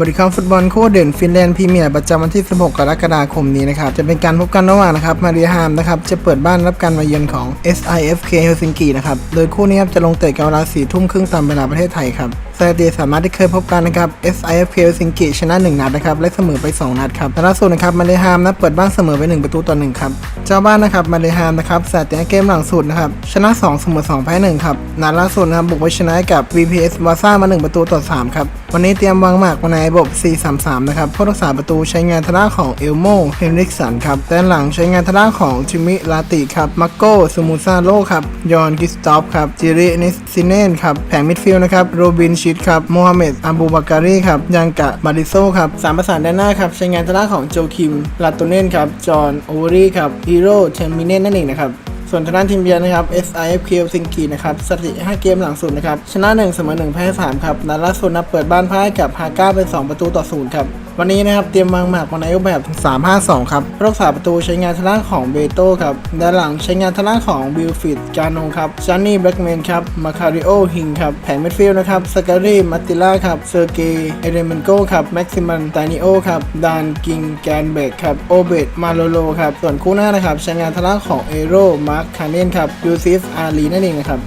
บริการฟุตบอลคู่เด่นฟินแลนด์พรีเมียร์ประจำวันที่ 16 กรกฎาคมนี้นะครับ จะเป็นการพบกันระหว่างนะครับมาริฮามนะครับ จะเปิดบ้านรับการมาเยือนของ SIFK เฮลซิงกินะครับ โดยคู่นี้ครับจะลงเตะกันเวลา4ทุ่มครึ่งตามเวลาประเทศไทยครับ สถิติสามารถที่เคยพบกันนะครับ SIFK เฮลซิงกิชนะ 1 นัดนะครับและเสมอไป 2 นัดครับและล่าสุดนะครับมาริฮามนะเปิดบ้านเสมอไป 1 ประตูต่อ1ครับเจ้าบ้านนะครับมาริฮามนะครับสถิติในเกมหลังสุดนะครับชนะ 2 เสมอ2แพ้1ครับนัดล่าสุดนะครับบุกไปชนะกับ VPS วาซ่ามา 1 ประตูต่อ3ครับวันนี้เตรียมวางหมากมาในระบบ 4-3-3 นะครับผู้รักษาประตูใช้งานทางด้าของเอลโมเฮนริกสันครับด้านหลังใช้งานทางด้าของจิมมิลาติครับมาโกซูมูซาโลครับยอนกิสตอฟครับจิรินิสซิเนนครับแผงมิดฟิลด์นะครับโรบินชิดครับโมฮัมเหม็ดอับูบาการีครับยังกะมาริโซครับสามประสานด้านหน้าครับใช้งานทางด้านของโจคิมลาโตเนนครับจอห์นโอเวอรี่ครับฮีโร่เทมมิเนนนั่นเองนะครับส่วนทางด้านทีมเยือนนะครับ SIFK ซิงกีนะครับสถิติ 5 เกมหลังสุดนะครับชนะ 1 เสมอ 1 แพ้ 3 ครับนัดล่าสุดนับเปิดบ้านพ่ายกับฮาก้าเป็น 2 ประตูต่อ 0 ครับ วันนี้นะครับเตรียมวางหมากมาในรูปแบบ 3-5-2 ครับรักษาประตูใช้งานทางด้านของเบโต้ครับด้านหลังใช้งานทางด้านของบิลฟิดจานงครับจานนี่แบล็กแมนครับมาคาริโอฮิงครับแผงเมดฟิลด์นะครับสการีมัตติล่าครับเซอร์เกย์เอเดเมนโกครับแม็กซิมันตานิโอครับดานกิงแกนเบกครับโอเบตมาโลโลครับส่วนคู่หน้านะครับใช้งานทางด้านของเอโร่มาร์คคาเนนครับยูซิฟอารีนั่นเองนะครับ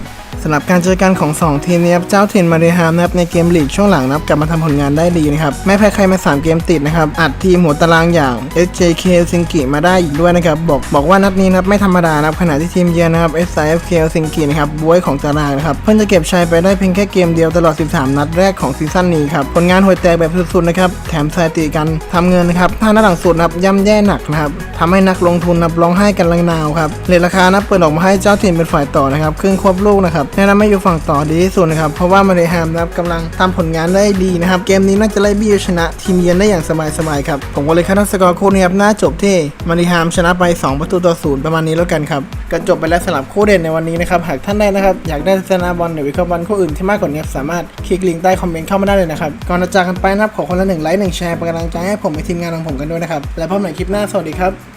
สำหรับการเจอกันของ 2 ทีมนี้ครับเจ้าถิ่นมาริฮามนะครับในเกมลีกช่วงหลังนะครับกลับมาทำผลงานได้ดีนะครับไม่แพ้ใครมา 3 เกมติดนะครับอัดทีมหัวตารางอย่าง SJK ซิงกิมาได้อีกด้วยนะครับบอกบอกว่านัดนี้นะครับไม่ธรรมดานะครับขณะที่ทีมเยือนนะครับ SIFK ซิงกินะครับบวยของตารางนะครับเพิ่งจะเก็บชัยไปได้เพียงแค่เกมเดียวตลอด 13 นัดแรกของซีซั่นนี้ครับผลงานห่วยแตกแบบสุดๆนะครับแถมสถิติการทำเงินนะครับถ้านัดหลังสุดนะครับย่ำแย่หนักนะครับทำให้นักลงทุนนับร้องไห้กันลังนาวครับเลทราคานะเปิดออกมาให้เจ้าถิ่นเป็นฝ่ายต่อนะครับครึ่งควบลูกนะครับแนะนำให้อยู่ฝั่งต่อดีที่สุดนะครับ เพราะว่ามาเลแฮมนะครับกำลังทำผลงานได้ดีนะครับ เกมนี้น่าจะไล่บี้ชนะทีมเยือนได้อย่างสบายๆครับ ผมก็เลยคาดสกอร์คู่นี้ครับน่าจบที่มาเลแฮมชนะไป 2 ประตูต่อศูนย์ประมาณนี้แล้วกันครับก็จบไปแล้วสำหรับคู่เด่นในวันนี้นะครับ หากท่านได้นะครับ อยากได้ทัศนาบอลหรือวิเคราะห์บอลคู่อื่นที่มากกว่านี้สามารถคลิกลิงก์ใต้คอมเมนต์เข้ามาได้เลยนะครับก่อนจะจากกันไปนะครับขอคนละหนึ่งไลค์หนึ่งแชร์เป็นกำลังใจให้ผมในทีมงานของผมกันด้วยนะครับและพบกันใหม่คลิปหน้าสวัสดีครับ